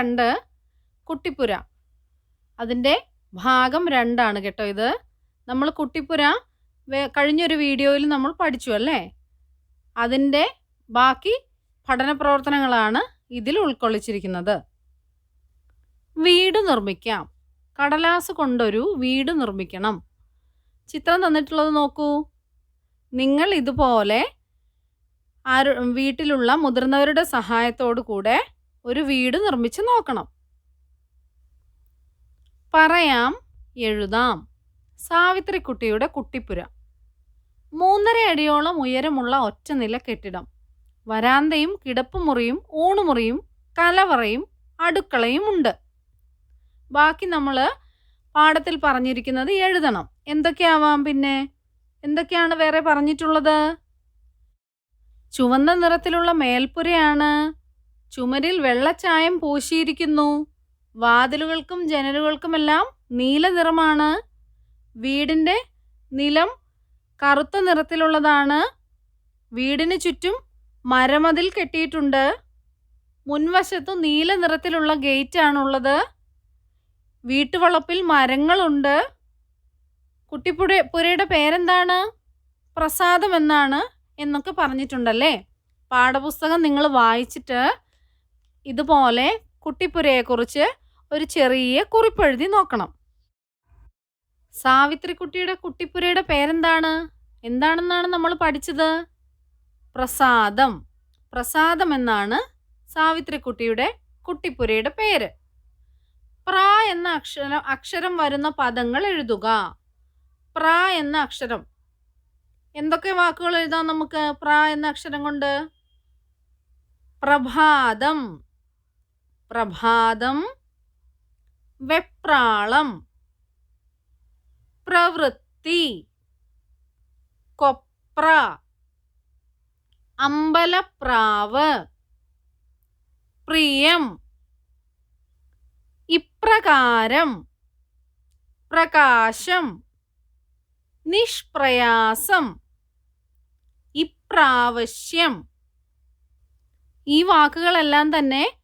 രണ്ട് കുട്ടിപ്പുര. അതിന്റെ ഭാഗം രണ്ടാണ് കേട്ടോ ഇത്. നമ്മൾ കുട്ടിപ്പുര കഴിഞ്ഞൊരു വീഡിയോയിൽ നമ്മൾ പഠിച്ചു അല്ലേ? അതിന്റെ ബാക്കി പഠന പ്രവർത്തനങ്ങളാണ് ഇതിൽ ഉൾക്കൊള്ളിച്ചിരിക്കുന്നത്. വീട് നിർമ്മിക്കാം. കടലാസ് കൊണ്ടൊരു വീട് നിർമ്മിക്കണം. ചിത്രം തന്നിട്ടുള്ളത് നോക്കൂ. നിങ്ങൾ ഇതുപോലെ ആരു വീട്ടിലുള്ള മുതിർന്നവരുടെ സഹായത്തോടു കൂടെ ഒരു വീട് നിർമ്മിച്ച് നോക്കണം. പറയാം എഴുതാം. സാവിത്രിക്കുട്ടിയുടെ കുട്ടിപ്പുര. മൂന്നര അടിയോളം ഉയരമുള്ള ഒറ്റനില കെട്ടിടം. വരാന്തയും കിടപ്പുമുറിയും ഊണുമുറിയും കലവറയും അടുക്കളയും ഉണ്ട്. ബാക്കി നമ്മൾ പാഠത്തിൽ പറഞ്ഞിരിക്കുന്നത് എഴുതണം. എന്തൊക്കെയാവാം പിന്നെ? എന്തൊക്കെയാണ് വേറെ പറഞ്ഞിട്ടുള്ളത്? ചുവന്ന നിറത്തിലുള്ള മേൽപ്പുരയാണ്. ചുമരിൽ വെള്ളച്ചായം പൂശിയിരിക്കുന്നു. വാതിലുകൾക്കും ജനലുകൾക്കുമെല്ലാം നീല നിറമാണ് വീടിന്റെ നിലം കറുത്ത നിറത്തിലുള്ളതാണ്. വീടിന് ചുറ്റും മരമതിൽ കെട്ടിയിട്ടുണ്ട്. മുൻവശത്തു നീല നിറത്തിലുള്ള ഗേറ്റാണുള്ളത്. വീട്ടുവളപ്പിൽ മരങ്ങളുണ്ട്. കുട്ടിപ്പുര പുരയുടെ പേരെന്താണ്? പ്രസാദം എന്നാണ് എന്നൊക്കെ പറഞ്ഞിട്ടുണ്ടല്ലേ? പാഠപുസ്തകം നിങ്ങൾ വായിച്ചിട്ട് ഇതുപോലെ കുട്ടിപ്പുരയെക്കുറിച്ച് ഒരു ചെറിയ കുറിപ്പെഴുതി നോക്കണം. സാവിത്രിക്കുട്ടിയുടെ കുട്ടിപ്പുരയുടെ പേരെന്താണ്? എന്താണെന്നാണ് നമ്മൾ പഠിച്ചത്? പ്രസാദം. പ്രസാദം എന്നാണ് സാവിത്രിക്കുട്ടിയുടെ കുട്ടിപ്പുരയുടെ പേര്. പ്ര എന്ന അക്ഷരം അക്ഷരം വരുന്ന പദങ്ങൾ എഴുതുക. പ്ര എന്ന അക്ഷരം. എന്തൊക്കെ വാക്കുകൾ എഴുതാം നമുക്ക്? പ്ര എന്ന അക്ഷരം കൊണ്ട്? പ്രഭാതം. പ്രഭാതം വെപ്രാളം പ്രവൃത്തി കൊപ്ര അമ്പലപ്രാവ് പ്രിയം ഇപ്രകാരം പ്രകാശം നിഷ്പ്രയാസം ഇപ്രാവശ്യം. ഈ വാക്കുകളെല്ലാം തന്നെ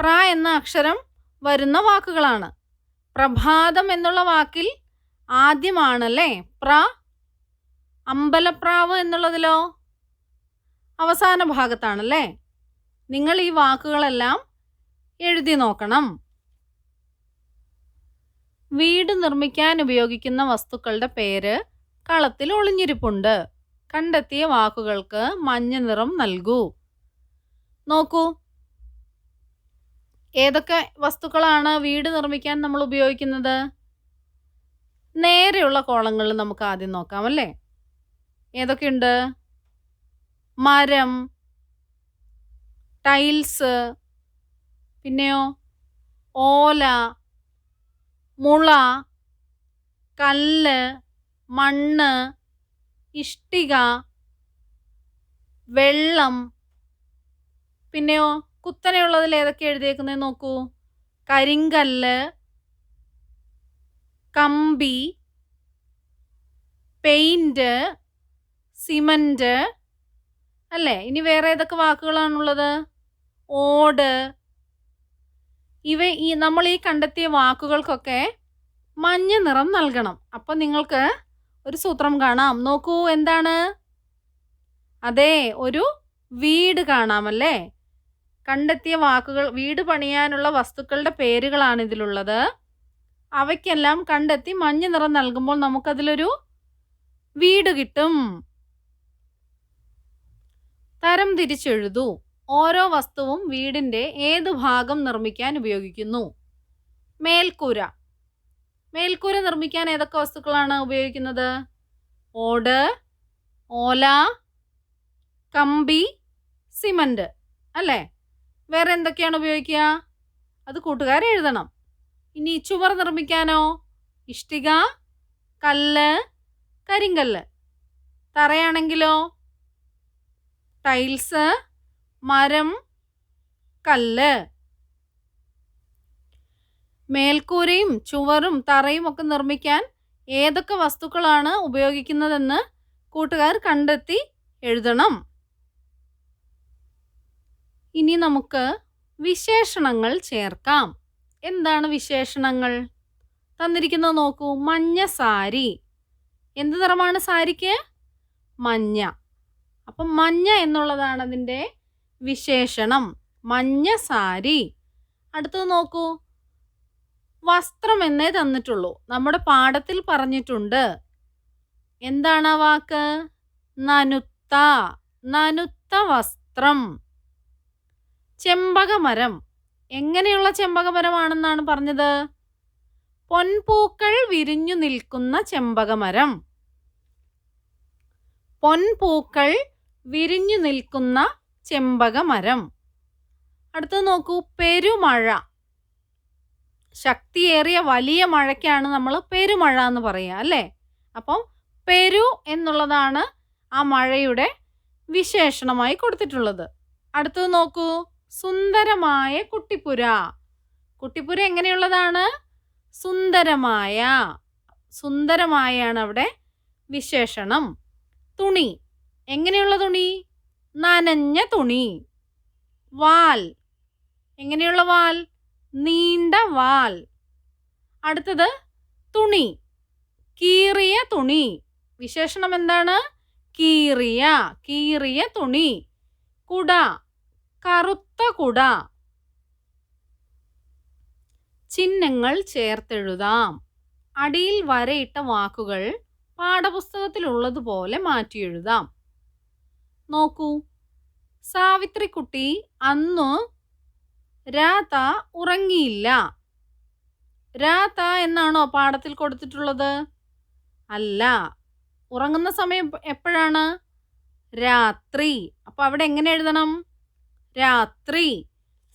പ്ര എന്ന അക്ഷരം വരുന്ന വാക്കുകളാണ്. പ്രഭാതം എന്നുള്ള വാക്കിൽ ആദ്യമാണല്ലേ? പ്ര. അമ്പലപ്രാവ് എന്നുള്ളതിലോ? അവസാന ഭാഗത്താണല്ലേ? നിങ്ങൾ ഈ വാക്കുകളെല്ലാം എഴുതി നോക്കണം. വീട് നിർമ്മിക്കാൻ ഉപയോഗിക്കുന്ന വസ്തുക്കളുടെ പേര് കളത്തിൽ ഒളിഞ്ഞിരിപ്പുണ്ട്. കണ്ടെത്തിയ വാക്കുകൾക്ക് മഞ്ഞ നിറം നൽകൂ. നോക്കൂ. ഏതൊക്കെ വസ്തുക്കളാണ് വീട് നിർമ്മിക്കാൻ നമ്മൾ ഉപയോഗിക്കുന്നത്? നേരെയുള്ള കോളങ്ങളിൽ നമുക്ക് ആദ്യം നോക്കാം അല്ലേ? ഏതൊക്കെയുണ്ട്? മരം ടൈൽസ് പിന്നെയോ? ഓല മുള കല്ല് മണ്ണ് ഇഷ്ടിക വെള്ളം പിന്നെയോ? കുത്തനെയുള്ളതിൽ ഏതൊക്കെ എഴുതിയേക്കുന്നത് നോക്കൂ. കരിങ്കല്ല് കമ്പി പെയിന്റ് സിമന്റ് അല്ലേ? ഇനി വേറെ ഏതൊക്കെ വാക്കുകളാണുള്ളത്? ഓട്. ഇവ ഈ നമ്മൾ ഈ കണ്ടെത്തിയ വാക്കുകൾക്കൊക്കെ മഞ്ഞ നിറം നൽകണം. അപ്പം നിങ്ങൾക്ക് ഒരു സൂത്രം കാണാം. നോക്കൂ എന്താണ്? അതെ ഒരു വീട് കാണാമല്ലേ കണ്ടെത്തിയ വാക്കുകൾ വീട് പണിയാനുള്ള വസ്തുക്കളുടെ പേരുകളാണ് ഇതിലുള്ളത്. അവയ്ക്കെല്ലാം കണ്ടെത്തി മഞ്ഞ നിറം നൽകുമ്പോൾ നമുക്കതിലൊരു വീട് കിട്ടും. തരം തിരിച്ചെഴുതൂ. ഓരോ വസ്തുവും വീടിന്റെ ഏത് ഭാഗം നിർമ്മിക്കാൻ ഉപയോഗിക്കുന്നു? മേൽക്കൂര. മേൽക്കൂര നിർമ്മിക്കാൻ ഏതൊക്കെ വസ്തുക്കളാണ് ഉപയോഗിക്കുന്നത്? ഓട് ഓല കമ്പി സിമന്റ്. അല്ലേ? വേറെ എന്തൊക്കെയാണ് ഉപയോഗിക്കുക? അത് കൂട്ടുകാർ എഴുതണം. ഇനി ചുവർ നിർമ്മിക്കാനോ? ഇഷ്ടിക കല്ല് കരിങ്കല്ല്. തറയാണെങ്കിലോ? ടൈൽസ് മരം കല്ല്. മേൽക്കൂരയും ചുവറും തറയും ഒക്കെ നിർമ്മിക്കാൻ ഏതൊക്കെ വസ്തുക്കളാണ് ഉപയോഗിക്കുന്നതെന്ന് കൂട്ടുകാർ കണ്ടെത്തി എഴുതണം. ഇനി നമുക്ക് വിശേഷണങ്ങൾ ചേർക്കാം. എന്താണ് വിശേഷണങ്ങൾ? തന്നിരിക്കുന്നത് നോക്കൂ മഞ്ഞ സാരി. എന്ത് നിറമാണ് സാരിക്ക്? മഞ്ഞ. അപ്പം മഞ്ഞ എന്നുള്ളതാണ് അതിന്റെ വിശേഷണം. മഞ്ഞ സാരി. അടുത്തത് നോക്കൂ വസ്ത്രം എന്നേ തന്നിട്ടുള്ളൂ. നമ്മുടെ പാഠത്തിൽ പറഞ്ഞിട്ടുണ്ട്. എന്താണ് ആ വാക്ക്? നനുത്ത. നനുത്ത വസ്ത്രം. ചെമ്പകമരം. എങ്ങനെയുള്ള ചെമ്പകമരമാണെന്നാണ് പറഞ്ഞത്? പൊൻപൂക്കൾ വിരിഞ്ഞു നിൽക്കുന്ന ചെമ്പകമരം. പൊൻപൂക്കൾ വിരിഞ്ഞു നിൽക്കുന്ന ചെമ്പകമരം. അടുത്തത് നോക്കൂ പെരുമഴ. ശക്തിയേറിയ വലിയ മഴയ്ക്കാണ് നമ്മൾ പെരുമഴ എന്ന് പറയുക അല്ലേ? അപ്പം പെരു എന്നുള്ളതാണ് ആ മഴയുടെ വിശേഷണമായി കൊടുത്തിട്ടുള്ളത്. അടുത്തത് നോക്കൂ സുന്ദരമായ കുട്ടിപ്പുര. കുട്ടിപ്പുര എങ്ങനെയുള്ളതാണ്? സുന്ദരമായ. സുന്ദരമായാണ് അവിടെ വിശേഷണം. തുണി. എങ്ങനെയുള്ള തുണി? നനഞ്ഞ തുണി. വാൽ. എങ്ങനെയുള്ള വാൽ? നീണ്ട വാൽ. അടുത്തത് തുണി. കീറിയ തുണി. വിശേഷണം എന്താണ്? കീറിയ. കീറിയ തുണി. കുട. കറുത്ത കുട. ചിഹ്നങ്ങൾ ചേർത്തെഴുതാം. അടിയിൽ വരയിട്ട വാക്കുകൾ പാഠപുസ്തകത്തിലുള്ളതുപോലെ മാറ്റിയെഴുതാം. നോക്കൂ. സാവിത്രിക്കുട്ടി അന്ന് രാത ഉറങ്ങിയില്ല. രാത എന്നാണോ പാഠത്തിൽ കൊടുത്തിട്ടുള്ളത്? അല്ല. ഉറങ്ങുന്ന സമയം എപ്പോഴാണ്? രാത്രി. അപ്പോൾ അവിടെ എങ്ങനെ എഴുതണം? രാത്രി.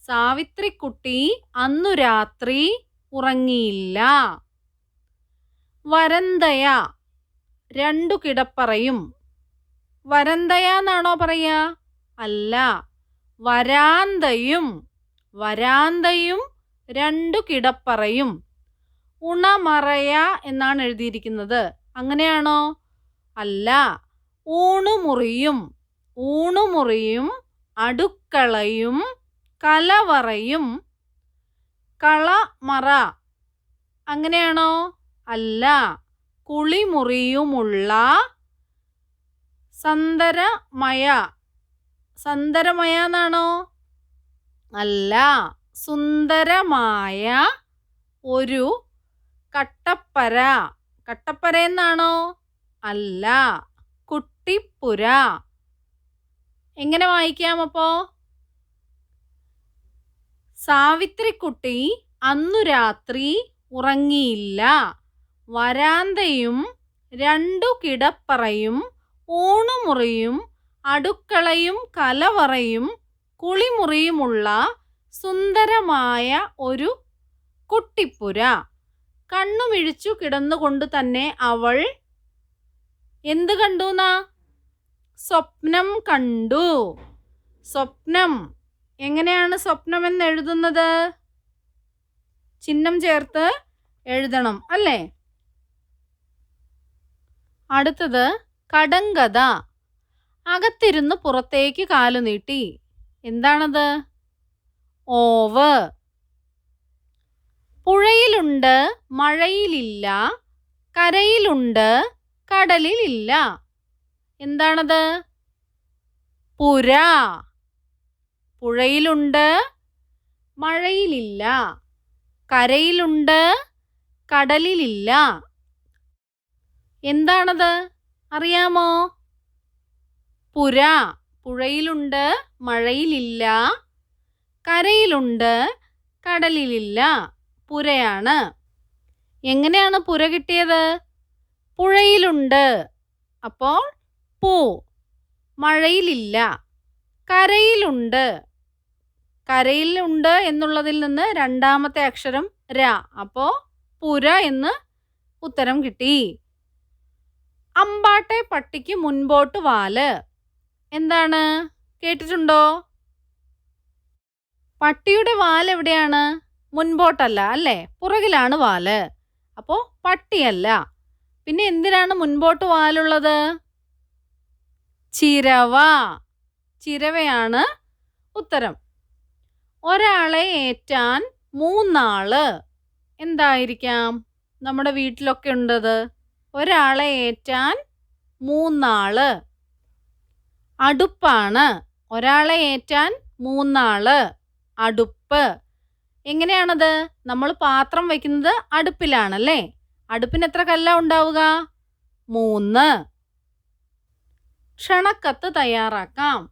സാവിത്രിക്കുട്ടി അന്നു രാത്രി ഉറങ്ങിയില്ല. വരന്തയ രണ്ടു കിടപ്പറയും. വരന്തയ എന്നാണോ പറയുക? അല്ല. വരാന്തയും വരാന്തയും രണ്ടു കിടപ്പറയും. ഉണമറയ എന്നാണ് എഴുതിയിരിക്കുന്നത്. അങ്ങനെയാണോ? അല്ല. ഊണുമുറിയും ഊണുമുറിയും അടുക്കളയും കലവറയും കളമറ. അങ്ങനെയാണോ? അല്ല. കുളിമുറിയുമുള്ള സന്ദരമയ. സന്ദരമയ എന്നാണോ? അല്ല. സുന്ദരമായ ഒരു കട്ടപ്പര. കട്ടപ്പര എന്നാണോ? അല്ല. കുട്ടിപ്പുര. എങ്ങനെ വായിക്കാം അപ്പോ? സാവിത്രിക്കുട്ടി അന്നു രാത്രി ഉറങ്ങിയില്ല. വരാന്തയും രണ്ടു കിടപ്പറയും ഊണുമുറിയും അടുക്കളയും കലവറയും കുളിമുറിയുമുള്ള സുന്ദരമായ ഒരു കുട്ടിപ്പുര. കണ്ണുമിഴിച്ചു കിടന്നുകൊണ്ട് തന്നെ അവൾ എന്ത് കണ്ടുന്നാ? സ്വപ്നം കണ്ടു. സ്വപ്നം. എങ്ങനെയാണ് സ്വപ്നം എന്ന് എഴുതുന്നത്? ചിഹ്നം ചേർത്ത് എഴുതണം അല്ലേ? അടുത്തത് കടങ്കഥ. അകത്തിരുന്ന് പുറത്തേക്ക് കാലു നീട്ടി. എന്താണത്? ഓവ്. പുഴയിലുണ്ട് മഴയിലില്ല കരയിലുണ്ട് കടലിലില്ല. എന്താണത്? പുര. പുഴയിലുണ്ട് മഴയിലില്ല. കരയിലുണ്ട് കടലിലില്ല. എന്താണത്? അറിയാമോ? പുര. പുഴയിലുണ്ട് മഴയിലില്ല. കരയിലുണ്ട് കടലിലില്ല. പുരയാണ്. എങ്ങനെയാണ് പുര കിട്ടിയത്? പുഴയിലുണ്ട്. അപ്പോൾ പൂ. മഴയിലില്ല. കരയിലുണ്ട്. കരയിലുണ്ട് എന്നുള്ളതിൽ നിന്ന് രണ്ടാമത്തെ അക്ഷരം ര. അപ്പോ പുര എന്ന് ഉത്തരം കിട്ടി. അമ്പാട്ടെ പട്ടിക്ക് മുൻപോട്ട് വാൽ. എന്താണ്? കേട്ടിട്ടുണ്ടോ? പട്ടിയുടെ വാൽ എവിടെയാണ്? മുൻപോട്ടല്ല അല്ലേ? പുറകിലാണ് വാൽ. അപ്പോൾ പട്ടിയല്ല. പിന്നെ എന്തിനാണ് മുൻപോട്ട് വാലുള്ളത്? ചിരവ. ചിരവയാണ് ഉത്തരം. ഒരാളെ ഏറ്റാൻ മൂന്നാൾ എന്തായിരിക്കാം? നമ്മുടെ വീട്ടിലൊക്കെ ഉണ്ടത്. ഒരാളെ ഏറ്റാൻ മൂന്നാൾ. അടുപ്പാണ്. ഒരാളെ ഏറ്റാൻ മൂന്നാൾ. അടുപ്പ്. എങ്ങനെയാണത്? നമ്മൾ പാത്രം വയ്ക്കുന്നത് അടുപ്പിലാണല്ലേ? അടുപ്പിന് എത്ര കല്ല ഉണ്ടാവുക? മൂന്ന്. ക്ഷണക്കത്ത് തയ്യാറാക്കാം.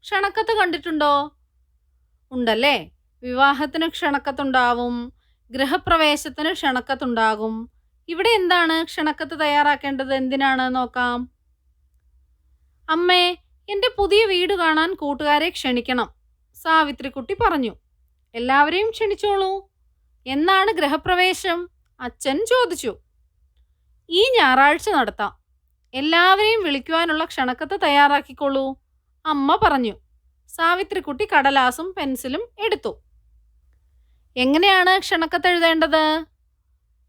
ക്ഷണക്കത്ത് കണ്ടിട്ടുണ്ടോ? ഉണ്ടല്ലേ? വിവാഹത്തിന് ക്ഷണക്കത്തുണ്ടാവും ഗൃഹപ്രവേശത്തിന് ക്ഷണക്കത്തുണ്ടാകും. ഇവിടെ എന്താണ് ക്ഷണക്കത്ത് തയ്യാറാക്കേണ്ടത്? എന്തിനാണ് നോക്കാം. അമ്മേ എന്റെ പുതിയ വീട് കാണാൻ കൂട്ടുകാരെ ക്ഷണിക്കണം സാവിത്രിക്കുട്ടി പറഞ്ഞു. എല്ലാവരെയും ക്ഷണിച്ചോളൂ. എന്നാണ് ഗൃഹപ്രവേശം? അച്ഛൻ ചോദിച്ചു. ഈ ഞായറാഴ്ച നടത്താം. എല്ലാവരെയും വിളിക്കുവാനുള്ള ക്ഷണക്കത്ത് തയ്യാറാക്കിക്കോളൂ അമ്മ പറഞ്ഞു. സാവിത്രിക്കുട്ടി കടലാസും പെൻസിലും എടുത്തു. എങ്ങനെയാണ് ക്ഷണക്കത്ത് എഴുതേണ്ടത്?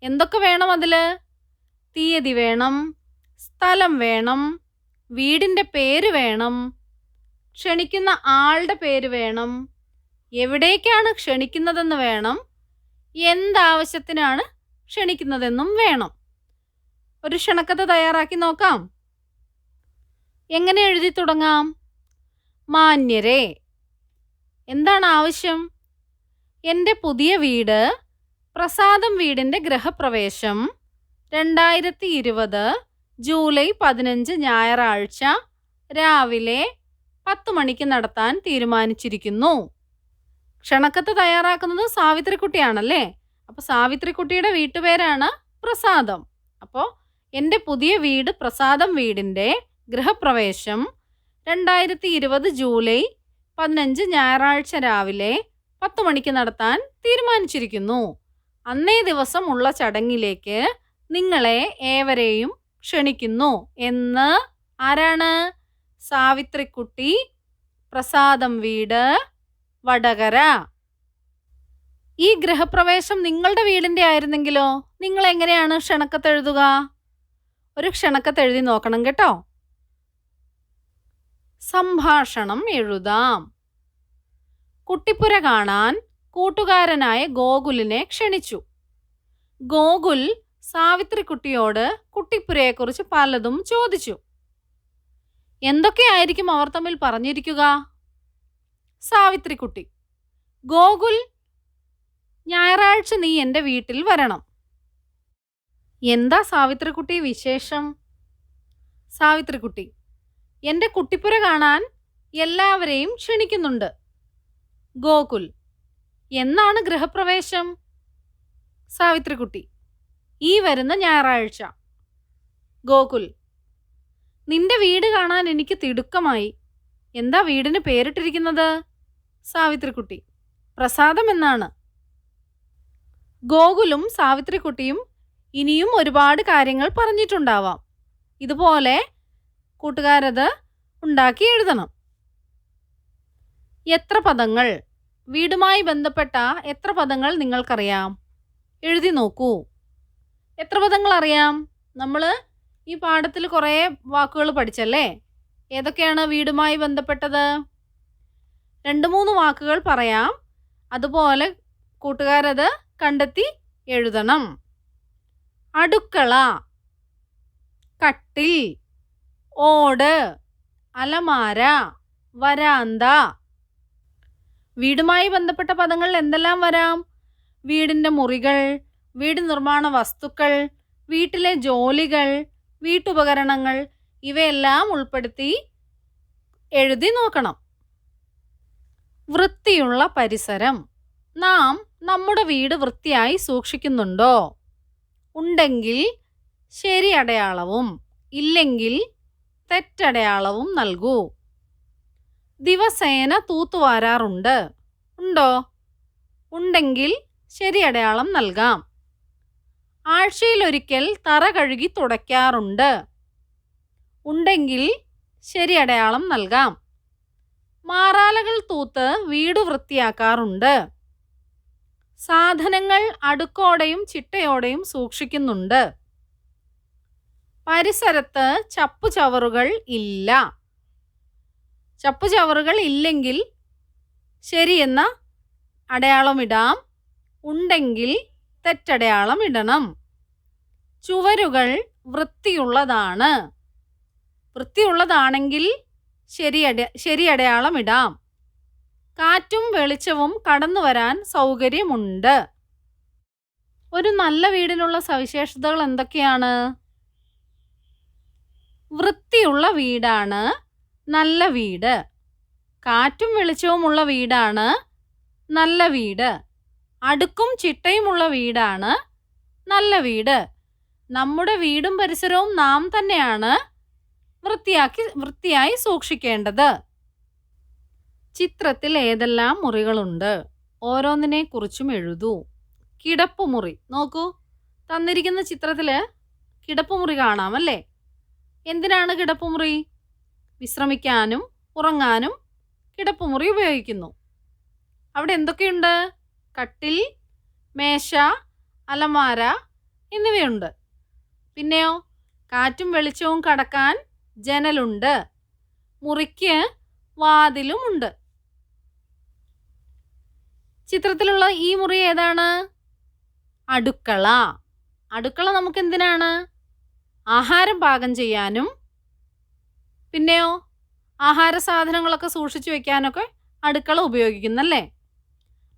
എന്തൊക്കെ വേണം അതിൽ തീയതി വേണം സ്ഥലം വേണം വീടിന്റെ പേര് വേണം ക്ഷണിക്കുന്ന ആളുടെ പേര് വേണം എവിടേക്കാണ് ക്ഷണിക്കുന്നതെന്ന് വേണം എന്താവശ്യത്തിനാണ് ക്ഷണിക്കുന്നതെന്നും വേണം. ഒരു ക്ഷണക്കത്ത് തയ്യാറാക്കി നോക്കാം. എങ്ങനെ എഴുതി തുടങ്ങാം? മാന്യരെ എന്താണ് ആവശ്യം? എന്റെ പുതിയ വീട് പ്രസാദം വീടിന്റെ ഗൃഹപ്രവേശം രണ്ടായിരത്തി ഇരുപത് ജൂലൈ പതിനഞ്ച് ഞായറാഴ്ച രാവിലെ പത്ത് മണിക്ക് നടത്താൻ തീരുമാനിച്ചിരിക്കുന്നു. ക്ഷണക്കത്ത് തയ്യാറാക്കുന്നത് സാവിത്രിക്കുട്ടിയാണല്ലേ? അപ്പോൾ സാവിത്രിക്കുട്ടിയുടെ വീട്ടുപേരാണ് പ്രസാദം. അപ്പോൾ എന്റെ പുതിയ വീട് പ്രസാദം വീടിന്റെ ഗൃഹപ്രവേശം രണ്ടായിരത്തി ഇരുപത് ജൂലൈ പതിനഞ്ച് ഞായറാഴ്ച രാവിലെ പത്ത് മണിക്ക് നടത്താൻ തീരുമാനിച്ചിരിക്കുന്നു. അന്നേ ദിവസം ഉള്ള ചടങ്ങിലേക്ക് നിങ്ങളെ ഏവരെയും ക്ഷണിക്കുന്നു. എന്ന് ആരാണ്? സാവിത്രിക്കുട്ടി പ്രസാദം വീട് വടകര. ഈ ഗൃഹപ്രവേശം നിങ്ങളുടെ വീടിന്റെ ആയിരുന്നെങ്കിലോ? നിങ്ങൾ എങ്ങനെയാണ് ക്ഷണക്കത്ത് എഴുതുക ഒരു ക്ഷണക്കത്ത് എഴുതി നോക്കണം കേട്ടോ. സംഭാഷണം എഴുതാം. കുട്ടിപ്പുര കാണാൻ കൂട്ടുകാരനായ ഗോകുലിനെ ക്ഷണിച്ചു. ഗോകുൽ സാവിത്രിക്കുട്ടിയോട് കുട്ടിപ്പുരയെക്കുറിച്ച് പലതും ചോദിച്ചു. എന്തൊക്കെയായിരിക്കും അവർ തമ്മിൽ പറഞ്ഞിരിക്കുക? സാവിത്രിക്കുട്ടി ഗോകുൽ ഞായറാഴ്ച നീ എന്റെ വീട്ടിൽ വരണം. എന്താ സാവിത്രിക്കുട്ടി വിശേഷം? സാവിത്രിക്കുട്ടി എന്റെ കുട്ടിപ്പുര കാണാൻ എല്ലാവരെയും ക്ഷണിക്കുന്നുണ്ട്. ഗോകുൽ എന്നാണ് ഗൃഹപ്രവേശം? സാവിത്രിക്കുട്ടി ഈ വരുന്ന ഞായറാഴ്ച. ഗോകുൽ നിന്റെ വീട് കാണാൻ എനിക്ക് തിടുക്കമായി. എന്താ വീടിന് പേരിട്ടിരിക്കുന്നത്? സാവിത്രിക്കുട്ടി പ്രസാദം എന്നാണ്. ഗോകുലും സാവിത്രിക്കുട്ടിയും ഇനിയും ഒരുപാട് കാര്യങ്ങൾ പറഞ്ഞിട്ടുണ്ടാവാം. ഇതുപോലെ കൂട്ടുകാരത് ഉണ്ടാക്കി എഴുതണം. എത്ര പദങ്ങൾ? വീടുമായി ബന്ധപ്പെട്ട എത്ര പദങ്ങൾ നിങ്ങൾക്കറിയാം? എഴുതി നോക്കൂ. എത്ര പദങ്ങൾ അറിയാം? നമ്മൾ ഈ പാഠത്തിൽ കുറേ വാക്കുകൾ പഠിച്ചല്ലേ? ഏതൊക്കെയാണ് വീടുമായി ബന്ധപ്പെട്ടത്? രണ്ട് മൂന്ന് വാക്കുകൾ പറയാം. അതുപോലെ കൂട്ടുകാരത് കണ്ടെത്തി എഴുതണം. അടുക്കള കട്ടിൽ ഓട് അലമാര വരാന്ത. വീടുമായി ബന്ധപ്പെട്ട പദങ്ങൾ എന്തെല്ലാം വരാം? വീടിന്റെ മുറികൾ വീട് നിർമ്മാണ വസ്തുക്കൾ വീട്ടിലെ ജോലികൾ വീട്ടുപകരണങ്ങൾ ഇവയെല്ലാം ഉൾപ്പെടുത്തി എഴുതി നോക്കണം. വൃത്തിയുള്ള പരിസരം. നാം നമ്മുടെ വീട് വൃത്തിയായി സൂക്ഷിക്കുന്നുണ്ടോ? ഉണ്ടെങ്കിൽ ശരി അടയാളവും ഇല്ലെങ്കിൽ തെറ്റടയാളവും നൽകൂ. ദിവസേന തൂത്തുവാരാറുണ്ട്. ഉണ്ടോ? ഉണ്ടെങ്കിൽ ശരി അടയാളം നൽകാം. ആഴ്ചയിലൊരിക്കൽ തറ കഴുകി തുടയ്ക്കാറുണ്ട്. ഉണ്ടെങ്കിൽ ശരി അടയാളം നൽകാം. മാറാലകൾ തൂത്ത് വീട് വൃത്തിയാക്കാറുണ്ട്. സാധനങ്ങൾ അടുക്കോടെയും ചിട്ടയോടെയും സൂക്ഷിക്കുന്നുണ്ട്. പരിസരത്ത് ചപ്പുചവറുകൾ ഇല്ല. ചപ്പുചവറുകൾ ഇല്ലെങ്കിൽ ശരിയെന്ന അടയാളം ഇടാം. ഉണ്ടെങ്കിൽ തെറ്റടയാളം ഇടണം. ചുവരുകൾ വൃത്തിയുള്ളതാണ്. വൃത്തിയുള്ളതാണെങ്കിൽ ശരിയട ശരിയടയാളം ഇടാം. കാറ്റും വെളിച്ചവും കടന്നു വരാൻ സൗകര്യമുണ്ട്. ഒരു നല്ല വീടിനുള്ള സവിശേഷതകൾ എന്തൊക്കെയാണ്? വൃത്തിയുള്ള വീടാണ് നല്ല വീട്. കാറ്റും വെളിച്ചവുമുള്ള വീടാണ് നല്ല വീട്. അടുക്കും ചിട്ടയുമുള്ള വീടാണ് നല്ല വീട്. നമ്മുടെ വീടും പരിസരവും നാം തന്നെയാണ് വൃത്തിയാക്കി വൃത്തിയായി സൂക്ഷിക്കേണ്ടത്. ചിത്രത്തിൽ ഏതെല്ലാം മുറികളുണ്ട്? ഓരോന്നിനെ കുറിച്ചും എഴുതൂ. കിടപ്പുമുറി. നോക്കൂ. തന്നിരിക്കുന്ന ചിത്രത്തിൽ കിടപ്പുമുറി കാണാമല്ലേ എന്തിനാണ് കിടപ്പുമുറി? വിശ്രമിക്കാനും ഉറങ്ങാനും കിടപ്പുമുറി ഉപയോഗിക്കുന്നു. അവിടെ എന്തൊക്കെയുണ്ട്? കട്ടിൽ മേശ അലമാര എന്നിവയുണ്ട്. പിന്നെയോ? കാറ്റും വെളിച്ചവും കടക്കാൻ ജനലുണ്ട്. മുറിക്ക് വാതിലുമുണ്ട് ചിത്രത്തിലുള്ള ഈ മുറി ഏതാണ്? അടുക്കള. അടുക്കള നമുക്ക് എന്തിനാണ് ആഹാരം പാകം ചെയ്യാനും പിന്നെയോ ആഹാര സാധനങ്ങളൊക്കെ സൂക്ഷിച്ചു വെക്കാനൊക്കെ അടുക്കള ഉപയോഗിക്കുന്നല്ലേ?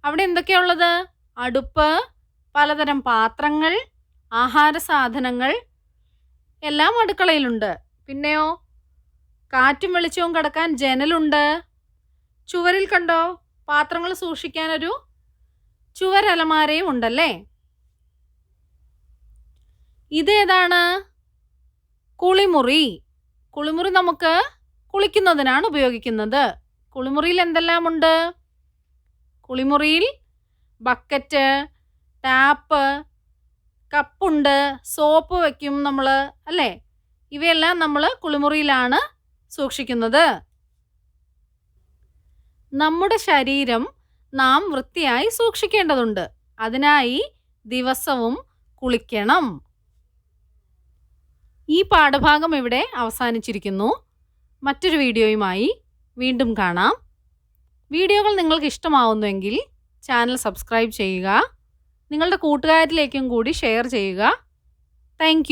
അവിടെ എന്തൊക്കെയുള്ളത് അടുപ്പ് പലതരം പാത്രങ്ങൾ ആഹാര സാധനങ്ങൾ എല്ലാം അടുക്കളയിലുണ്ട്. പിന്നെയോ കാറ്റും വെളിച്ചവും കടക്കാൻ ജനലുണ്ട്. ചുവരിൽ കണ്ടോ? പാത്രങ്ങൾ സൂക്ഷിക്കാനൊരു ചുവരലമാരയും ഉണ്ടല്ലേ? ഇതേതാണ് കുളിമുറി. കുളിമുറി നമുക്ക് കുളിക്കുന്നതിനാണ് ഉപയോഗിക്കുന്നത്. കുളിമുറിയിൽ എന്തെല്ലാമുണ്ട് കുളിമുറിയിൽ ബക്കറ്റ് ടാപ്പ് കപ്പുണ്ട് സോപ്പ് വയ്ക്കും നമ്മൾ അല്ലേ? ഇവയെല്ലാം നമ്മൾ കുളിമുറിയിലാണ് സൂക്ഷിക്കുന്നത്. നമ്മുടെ ശരീരം നാം വൃത്തിയായി സൂക്ഷിക്കേണ്ടതുണ്ട്. അതിനായി ദിവസവും കുളിക്കണം. ഈ പാഠഭാഗം ഇവിടെ അവസാനിച്ചിരിക്കുന്നു. മറ്റൊരു വീഡിയോയുമായി വീണ്ടും കാണാം. വീഡിയോകൾ നിങ്ങൾക്ക് ഇഷ്ടമാവുന്നുവെങ്കിൽ ചാനൽ സബ്സ്ക്രൈബ് ചെയ്യുക. നിങ്ങളുടെ കൂട്ടുകാരിലേക്കും കൂടി ഷെയർ ചെയ്യുക. താങ്ക്